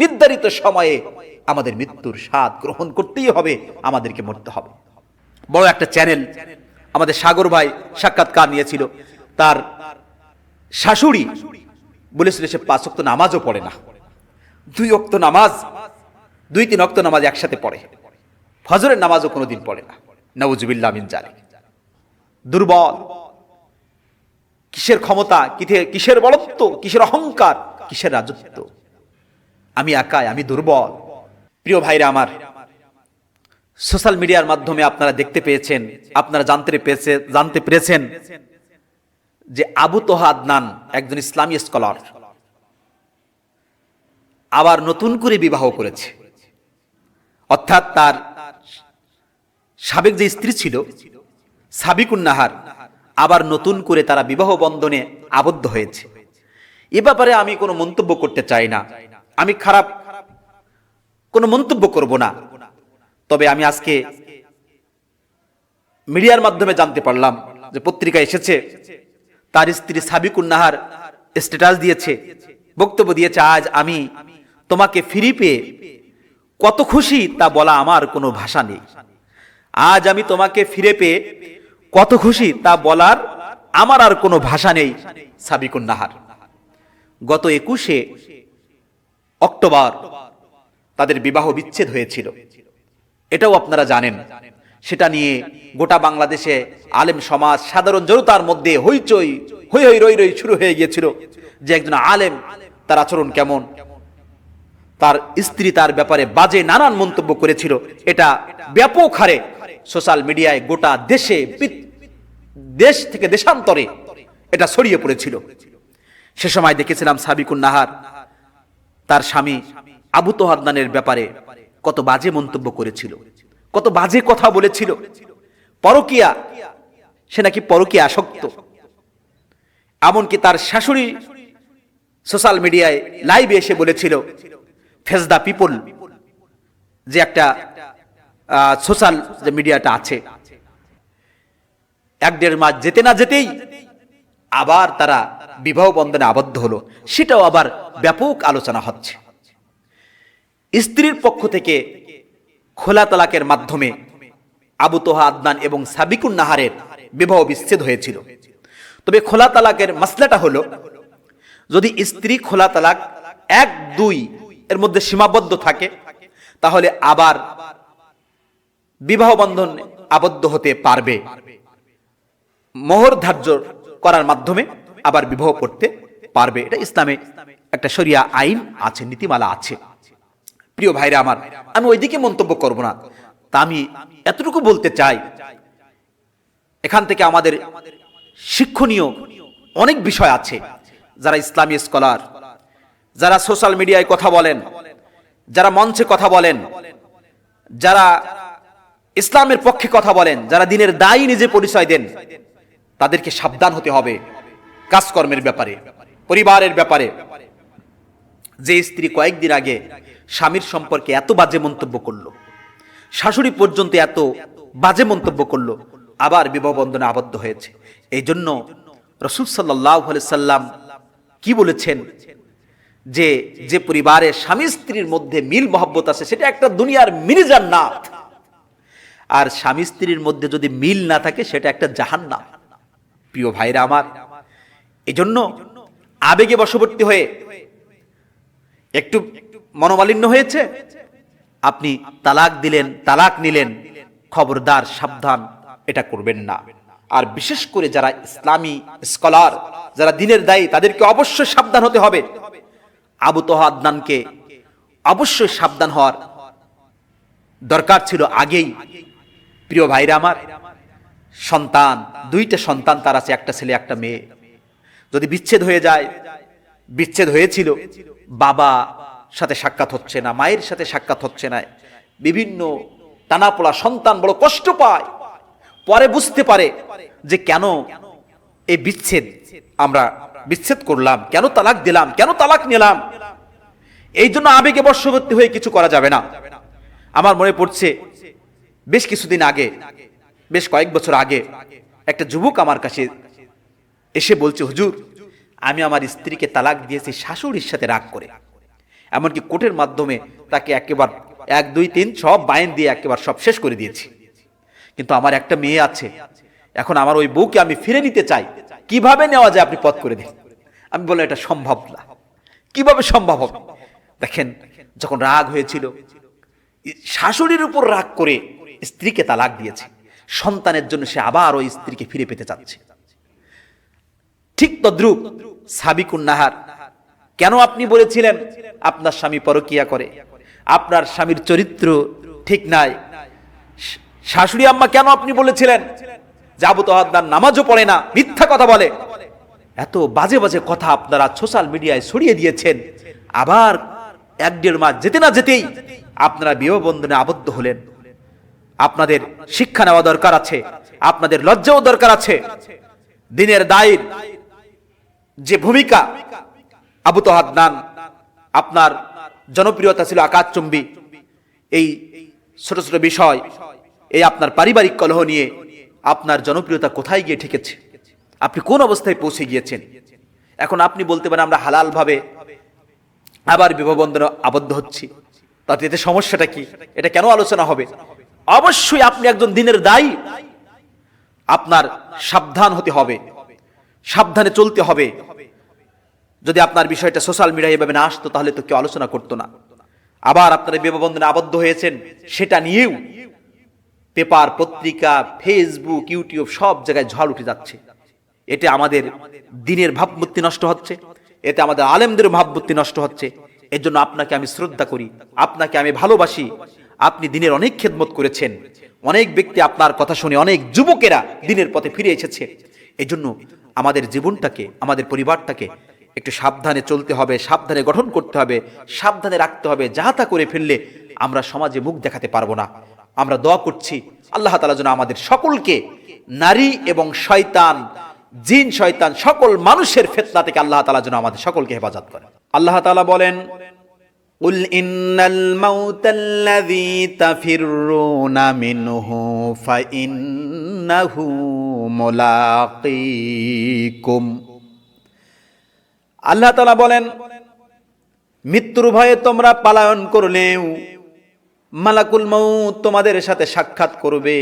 নির্ধারিত সময়ে আমাদের মৃত্যুর স্বাদ গ্রহণ করতেই হবে, আমাদেরকে মরতে হবে। বড় একটা চ্যানেল আমাদের সাগর ভাই সাক্ষাৎকার নিয়েছিল। তার শাশুড়ি বলেছিল সে পাঁচ অক্ত নামাজও পড়ে না। দুই অক্ত নামাজ, দুই তিন অক্ত নামাজ একসাথে পড়ে। ফজরের নামাজও কোনোদিন পড়ে না। নওজুবিল্লাহ মিন জালিক। দুর্বল। কিসের ক্ষমতা কিসের বলত্ব, কিসের অহংকার, কিসের রাজত্ব? আমি একাই, আমি দুর্বল। প্রিয় ভাইরা আমার, সোশ্যাল মিডিয়ার মাধ্যমে আপনারা দেখতে পেয়েছেন, আপনারা জানতে পেয়েছে জানতে পেরেছেন যে আবু তোহা আদনান একজন ইসলামী স্কলার। আবার নতুন করে বিবাহ করেছে। অর্থাৎ তার সাবেক যে স্ত্রী ছিল সাবিকুন নাহার আবার নতুন করে তারা বিবাহ বন্ধনে আবদ্ধ হয়েছে। এ ব্যাপারে আমি কোনো মন্তব্য করতে চাই না। আমি খারাপ কোনো মন্তব্য করব না। তবে আমি আজকে মিডিয়ার মাধ্যমে জানতে পারলাম যে পত্রিকা এসেছে, তার স্ত্রী সাবিকুন নাহার স্ট্যাটাস দিয়েছে, বক্তব্য দিয়েছে, আজ আমি তোমাকে ফিরি পেয়ে কত খুশি তা বলা আমার কোনো ভাষা নেই। আজ আমি তোমাকে ফিরে পেয়ে কত খুশি তা বলার আমার আর কোনো ভাষা নেই সাবিকুন নাহার। গত একুশে অক্টোবর তাদের বিবাহ বিচ্ছেদ হয়েছিল। এটাও আপনারা জানেন। সেটা নিয়ে গোটা বাংলাদেশে আলেম সমাজ, সাধারণ জনতার মধ্যে হইচই, হই হই রই রই শুরু হয়ে গিয়েছিল যে একজন আলেম তার আচরণ কেমন। তার স্ত্রী তার ব্যাপারে বাজে নানান মন্তব্য করেছিল। এটা ব্যাপক হারে সোশ্যাল মিডিয়ায় গোটা দেশে দেশ থেকে দেশান্তরে এটা ছড়িয়ে পড়েছিল। সে সময় দেখেছিলাম সাবিকুন নাহার তার স্বামী আবু তোহাদ্দানের ব্যাপারে কত বাজে মন্তব্য করেছিল, কত বাজে কথা বলেছিল। পরকিয়া, সে নাকি পরকিয়া আসক্ত। এমনকি তার শাশুড়ি সোশ্যাল মিডিয়ায় লাইভে এসে বলেছিল ফেস দ্য পিপল, যে একটা সোশ্যাল যে মিডিয়াটা আছে, এক দেড় মাস যেতে না যেতেই আবার তারা বিবাহ বন্ধনে আবদ্ধ হলো, সেটাও আবার ব্যাপক আলোচনা হচ্ছে। স্ত্রীর পক্ষ থেকে খোলা তালাকের মাধ্যমে আবু তোহা, আদনান এবং সাবিকুন নাহারের বিবাহ বিচ্ছেদ হয়েছিল। তবে খোলা তালাকের মাসলাটা হলো, যদি স্ত্রী খোলা তালাক এক, দুই এর মধ্যে সীমাবদ্ধ থাকে, তাহলে আবার বিবাহ বন্ধন আবদ্ধ হতে পারবে। মোহর ধার্য করার মাধ্যমে আবার বিবাহ করতে পারবে। এটা ইসলামে একটা শরিয়া আইন আছে, নীতিমালা আছে। প্রিয় ভাইরা আমার, আমি ওইদিকে মন্তব্য করব না। তা আমি এতটুকু বলতে চাই, এখান থেকে আমাদের শিক্ষণীয় অনেক বিষয় আছে। যারা ইসলামী স্কলার, যারা সোশ্যাল মিডিয়ায় কথা বলেন, যারা মঞ্চে কথা বলেন, যারা ইসলামের পক্ষে কথা বলেন, যারা দিনের দায়ী নিজে পরিচয় দেন, তাদেরকে সাবধান হতে হবে। কাজকর্মের ব্যাপারে, পরিবারের ব্যাপারে। যে স্ত্রী কয়েকদিন আগে স্বামীর সম্পর্কে এত বাজে মন্তব্য করল, শাশুড়ি পর্যন্ত এত বাজে মন্তব্য করল, আবার বিবাহ বন্ধনে আবদ্ধ হয়েছে। এই জন্য রসুল সাল্লাম কি বলেছেন? যে যে পরিবারে স্বামী স্ত্রীর মধ্যে মিল মহব্বত আছে, সেটা একটা দুনিয়ার মিনি জান্নাত আর স্বামী স্ত্রীর মধ্যে যদি মিল না থাকে, সেটা একটা জাহান্নাম। প্রিয় ভাইরা আমার এজন্য আবেগে বশবর্তী হয়ে একটু মনোমালিন্য হয়েছে? আপনি তালাক দিলেন, তালাক নিলেন, খবরদার, সাবধান, এটা করবেন না। আর বিশেষ করে যারা ইসলামী স্কলার, যারা দিনের দায়ী, তাদেরকে অবশ্যই সাবধান হতে হবে। আবু তোহা অবশ্যই সাবধান হওয়ার দরকার ছিল আগেই। প্রিয় ভাইরা আমার, সন্তান, দুইটা সন্তান তার আছে, একটা ছেলে, একটা মেয়ে। যদি বিচ্ছেদ হয়ে যায়, বিচ্ছেদ হয়েছিল, বাবা সাথে সাক্ষাৎ হচ্ছে না, মায়ের সাথে সাক্ষাৎ হচ্ছে না। বিভিন্ন টানাপোড়া সন্তান বড় কষ্ট পায়, পরে বুঝতে পারে যে কেন এই বিচ্ছেদ আমরা বিচ্ছেদ করলাম, কেন তালাক দিলাম, কেন তালাক নিলাম। এই জন্য আবেগে বর্ষবর্তী হয়ে কিছু করা যাবে না। আমার মনে পড়ছে, বেশ কিছুদিন আগে, বেশ কয়েক বছর আগে একটা যুবক আমার কাছে এসে বলছে, হুজুর, আমি আমার স্ত্রীকে তালাক দিয়েছি শাশুড়ির সাথে রাগ করে। এমনকি কোর্টের মাধ্যমে তাকে একেবার এক, দুই, তিন সব বাইন দিয়ে একেবার সব শেষ করে দিয়েছি। কিন্তু আমার একটা মেয়ে আছে, এখন আমার ওই বউকে আমি ফিরে নিতে চাই। কীভাবে নেওয়া যায় আপনি পথ করে দিন আমি বললাম, এটা সম্ভব না। কীভাবে সম্ভব হবে? দেখেন, যখন রাগ হয়েছিল, শাশুড়ির উপর রাগ করে স্ত্রীকে তালাক দিয়েছে। সন্তানের জন্য সে আবার ওই স্ত্রীকে ফিরে পেতে চাচ্ছে। ঠিক তদ্রুপ সাবিকুন নাহার। কেন আপনি বলেছিলেন, আপনার স্বামী পরকিয়া করে? আপনার স্বামীর চরিত্র ঠিক নাই। শাশুড়ি আম্মা কেন আপনি বলেছিলেন যাবত আদার নামাজও পড়ে না, মিথ্যা কথা বলে? এত বাজে বাজে কথা আপনারা সোশ্যাল মিডিয়ায় ছড়িয়ে দিয়েছেন। আবার এক দেড় মাস যেতে না যেতেই আপনারা বিবাহ বন্ধনে আবদ্ধ হলেন। আপনাদের শিক্ষা নেওয়া দরকার আছে, আপনাদের লজ্জাও দরকার আছে। দিনের দায়ের যে ভূমিকা আবু তহাদনান আপনার জনপ্রিয়তা ছিল আকাশচুম্বী। এই ছোট ছোট বিষয়, এই আপনার পারিবারিক কলহ নিয়ে আপনার জনপ্রিয়তা কোথায় গিয়ে ঠেকেছে? আপনি কোন অবস্থায় পৌঁছে গিয়েছেন? এখন আপনি বলতে পারেন আমরা হালালভাবে আবার বিবাহ বন্ধনে আবদ্ধ হচ্ছি। তাতে এতে সমস্যাটা কি? এটা কেন আলোচনা হবে? অবশ্যই আপনি একজন দিনের দায়ী। আপনার সাবধান হতে হবে। সাবধানে চলতে হবে। যদি আপনার বিষয়টা সোশ্যাল মিডিয়ায় এভাবে না আসতো, তাহলে তো কেউ আলোচনা করতো না। আবার আপনারা বিবাহ বন্ধনে আবদ্ধ হয়েছেন, সেটা নিয়েও পেপার, পত্রিকা ফেসবুক ইউটিউব সব জায়গায় ঝড় উঠে যাচ্ছে। এতে আমাদের দিনের ভাবমূর্তি নষ্ট হচ্ছে, এতে আমাদের আলেমদের ভাবমূর্তি নষ্ট হচ্ছে। এর জন্য আপনাকে আমি শ্রদ্ধা করি, আপনাকে আমি ভালোবাসি। আপনি দিনের অনেক খেদমত করেছেন। অনেক ব্যক্তি আপনার কথা শুনে অনেক যুবকেরা দিনের পথে ফিরে এসেছে। এই জন্য আমাদের জীবনটাকে, আমাদের পরিবারটাকে একটু সাবধানে চলতে হবে, সাবধানে গঠন করতে হবে, সাবধানে রাখতে হবে, যা তা করে ফেললে আমরা সমাজে মুখ দেখাতে পারব না। আমরা দোয়া করছি, আল্লাহ তালা যেন আমাদের সকলকে নারী এবং শয়তান, জিন, শয়তান সকল মানুষের ফেতনা থেকে আল্লাহ তালা যেন আমাদের সকলকে হেফাজত করে। আল্লাহ তালা বলেন قل إن الموت الذي تفرون منه فإنه ملاقيكم আল্লাহ তালা বলেন মৃত্যুর ভয়ে তোমরা পালায়ন করলেও মালাকুল মৌত তোমাদের সাথে সাক্ষাৎ করবে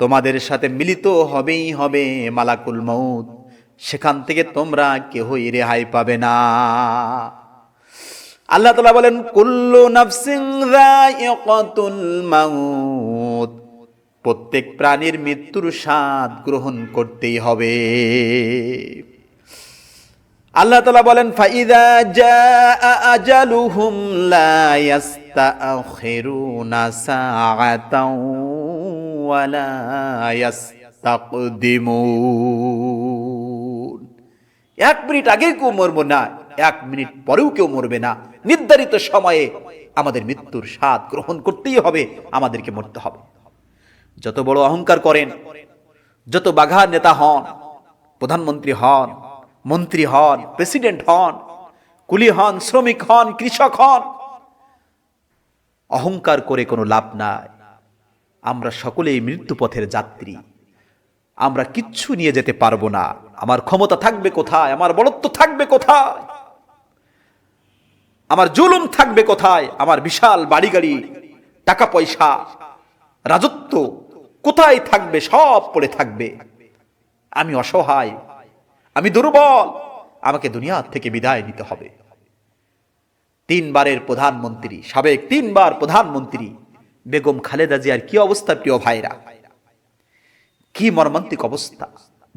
তোমাদের সাথে মিলিত হবেই হবে মালাকুল মৌত সেখান থেকে তোমরা কেহই রেহাই পাবে না আল্লাহ তালা বলেন, কুল্লু নাফসিং মাউত। প্রত্যেক প্রাণীর মৃত্যুর স্বাদ গ্রহণ করতেই হবে। আল্লাহ তালা বলেন, ফাইদা এক মিনিট আগে কেউ মরবো না, এক মিনিট পরেও কেউ মরবে না। নির্ধারিত সময়ে আমাদের মৃত্যুর স্বাদ গ্রহণ করতেই হবে, আমাদেরকে মরতে হবে। যত বড় অহংকার করেন, যত বাঘা নেতা হন, প্রধানমন্ত্রী হন, মন্ত্রী হন, প্রেসিডেন্ট হন, কুলি হন, শ্রমিক হন, কৃষক হন, অহংকার করে কোনো লাভ নাই। আমরা সকলেই মৃত্যুপথের যাত্রী। আমরা কিচ্ছু নিয়ে যেতে পারব না। আমার ক্ষমতা থাকবে কোথায়? আমার বড়ত্ব থাকবে কোথায়? আমার জুলুম থাকবে কোথায়? আমার বিশাল বাড়ি গাড়ি টাকা পয়সা রাজত্ব কোথায় থাকবে? সব পড়ে থাকবে। আমি অসহায়, আমি দুর্বল, আমাকে দুনিয়া থেকে বিদায় নিতে হবে। তিনবারের প্রধানমন্ত্রী, সাবেক তিনবার প্রধানমন্ত্রী বেগম খালেদা জিয়ার কি অবস্থা, প্রিয় ভাইরা? কি মর্মান্তিক অবস্থা।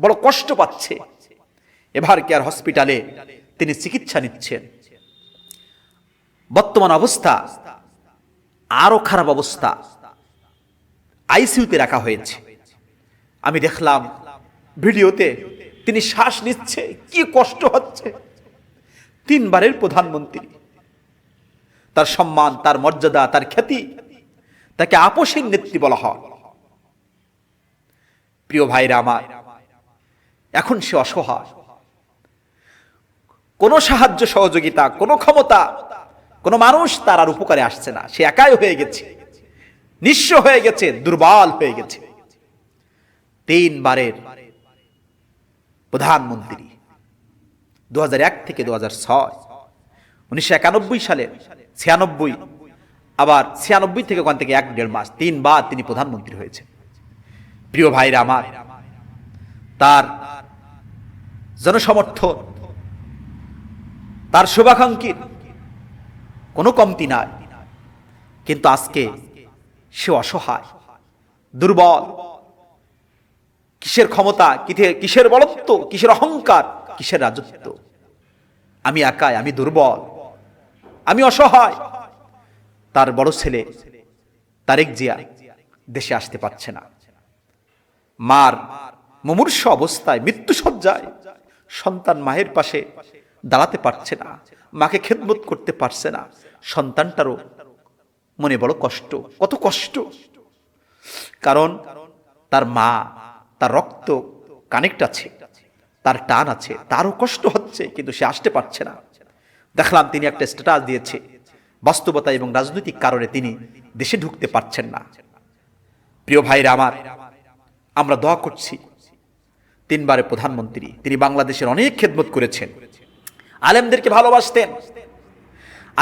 বড় কষ্ট পাচ্ছে। এভার কেয়ার হসপিটালে তিনি চিকিৎসা নিচ্ছেন? বর্তমান অবস্থা আরও খারাপ অবস্থা। আইসিইউতে রাখা হয়েছে। আমি দেখলাম ভিডিওতে তিনি শ্বাস নিচ্ছে, কি কষ্ট হচ্ছে। তিনবারের প্রধানমন্ত্রী। তার সম্মান, তার মর্যাদা, তার খ্যাতি, তাকে আপোষের নেত্রী বলা হয়। প্রিয় ভাইরা আমার, এখন সে অসহায়। কোনো সাহায্য সহযোগিতা, কোনো ক্ষমতা কোনো মানুষ তার আর উপকারে আসছে না। সে একাই হয়ে গেছে। নিঃস্ব হয়ে গেছে, দুর্বল হয়ে গেছে। তিনবারের প্রধানমন্ত্রী দুহাজার এক থেকে দু উনিশশো একানব্বই সালে, ছিয়ানব্বই, আবার ছিয়ানব্বই থেকে ওখান থেকে এক দেড় মাস, তিনবার তিনি প্রধানমন্ত্রী হয়েছেন। প্রিয় ভাইরা আমার, তার জনসমর্থন, তার শুভাকাঙ্ক্ষীর কোনো কমতি নাই। কিন্তু আজকে সে অসহায়, দুর্বল। কিসের ক্ষমতা কিসের- বলত্ব, কিসের অহংকার, কিসের রাজত্ব? আমি একাই, আমি দুর্বল, আমি অসহায়। তার বড় ছেলে, তারেক জিয়া, দেশে আসতে পারছে না। মার মুমূর্ষ অবস্থায় মৃত্যু সজ্জায় সন্তান মায়ের পাশে দাঁড়াতে পারছে না। মাকে খেদমত করতে পারছে না। সন্তানটারও মনে বড় কষ্ট, কত কষ্ট। কারণ তার মা, তার রক্ত কানেক্ট আছে, তার টান আছে, তারও কষ্ট হচ্ছে, কিন্তু সে আসতে পারছে না। দেখলাম তিনি একটা স্ট্যাটাস দিয়েছে। বাস্তবতা এবং রাজনৈতিক কারণে তিনি দেশে ঢুকতে পারছেন না। প্রিয় ভাইরা আমার, আমরা দোয়া করছি। তিনবারে প্রধানমন্ত্রী, তিনি বাংলাদেশের অনেক খেদমত করেছেন। আলেমদেরকে ভালোবাসতেন।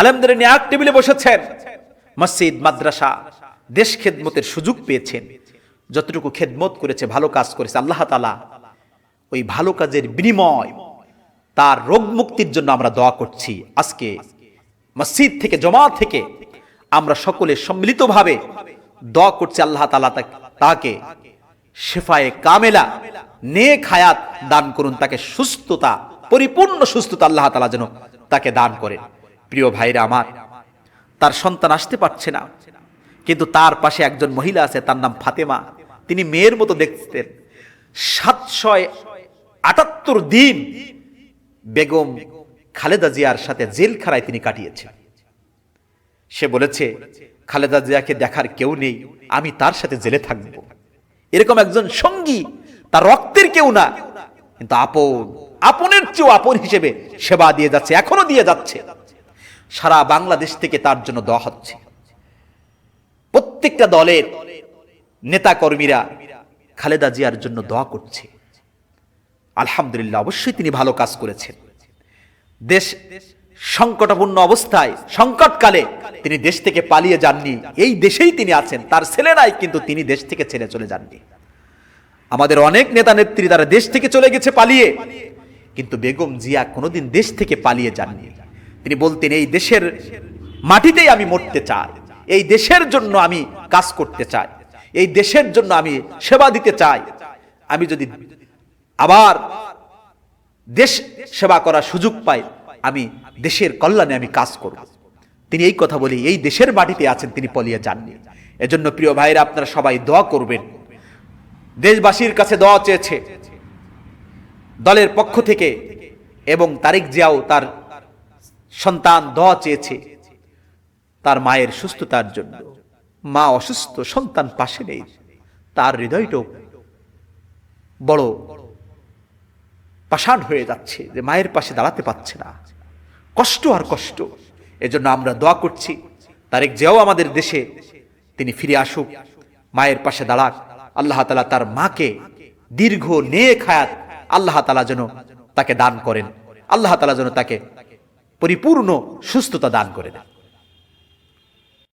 আলেমদের নিয়ে এক টেবিলে বসেছেন। মসজিদ, মাদ্রাসা, দেশ খেদমতের সুযোগ পেয়েছেন। যতটুকু খেদমত করেছে, ভালো কাজ করেছে, আল্লাহ তালা ওই ভালো কাজের বিনিময় তার রোগ মুক্তির জন্য আমরা দোয়া করছি। আজকে মসজিদ থেকে জমা থেকে আমরা সকলে সম্মিলিতভাবে দোয়া করছি আল্লাহ তালা তাকে শেফায়ে কামেলা নে খায়াত দান করুন, তাকে সুস্থতা পরিপূর্ণ সুস্থতা আল্লাহ তালা যেন তাকে দান করেন প্রিয় ভাইরা আমার, তার সন্তান আসতে পারছে না। কিন্তু তার পাশে একজন মহিলা আছে, তার নাম ফাতেমা। তিনি মেয়ের মতো দেখতেন। সাতশয় আটাত্তর দিন বেগম খালেদা জিয়ার সাথে জেল জেলখানায় তিনি কাটিয়েছেন। সে বলেছে, খালেদা জিয়াকে দেখার কেউ নেই, আমি তার সাথে জেলে থাকব। এরকম একজন সঙ্গী, তার রক্তের কেউ না। কিন্তু আপন আপনের চেয়েও আপন হিসেবে সেবা দিয়ে যাচ্ছে, এখনও দিয়ে যাচ্ছে। সারা বাংলাদেশ থেকে তার জন্য দেওয়া হচ্ছে। প্রত্যেকটা দলের নেতা কর্মীরা খালেদা জিয়ার জন্য দোয়া করছে। আলহামদুলিল্লাহ, অবশ্যই তিনি ভালো কাজ করেছেন। দেশ সংকটাপূর্ণ অবস্থায়, সংকটকালে তিনি দেশ থেকে পালিয়ে যাননি। এই দেশেই তিনি আছেন, তার ছেলেরাই কিন্তু তিনি দেশ থেকে ছেড়ে চলে যাননি। আমাদের অনেক নেতা নেত্রী তারা দেশ থেকে চলে গেছে পালিয়ে। কিন্তু বেগম জিয়া কোনোদিন দেশ থেকে পালিয়ে যাননি। তিনি বলতেন, এই দেশের মাটিতেই আমি মরতে চাই। এই দেশের জন্য আমি কাজ করতে চাই। এই দেশের জন্য আমি সেবা দিতে চাই। আমি যদি আবার দেশ সেবা করার সুযোগ পাই, আমি দেশের কল্যাণে আমি কাজ করব। তিনি এই কথা বলি এই দেশের মাটিতে আছেন, তিনি পলিয়ে যাননি। এজন্য প্রিয় ভাইরা, আপনারা সবাই দোয়া করবেন। দেশবাসীর কাছে দোয়া চেয়েছে। দলের পক্ষ থেকে এবং তারিক জিয়াও তার সন্তান দোয়া চেয়েছে তার মায়ের সুস্থতার জন্য। মা অসুস্থ, সন্তান পাশে নেই। তার হৃদয়টাও বড় পাষাণ হয়ে যাচ্ছে যে মায়ের পাশে দাঁড়াতে পারছে না। কষ্ট আর কষ্ট। এজন্য আমরা দোয়া করছি, তারেক জিয়াও আমাদের দেশে তিনি ফিরে আসুক, মায়ের পাশে দাঁড়াক। আল্লাহ তালা তার মাকে দীর্ঘ নে খায়াত আল্লাহ তালা যেন তাকে দান করেন। আল্লাহ তালা যেন তাকে পরিপূর্ণ সুস্থতা দান করে দেন।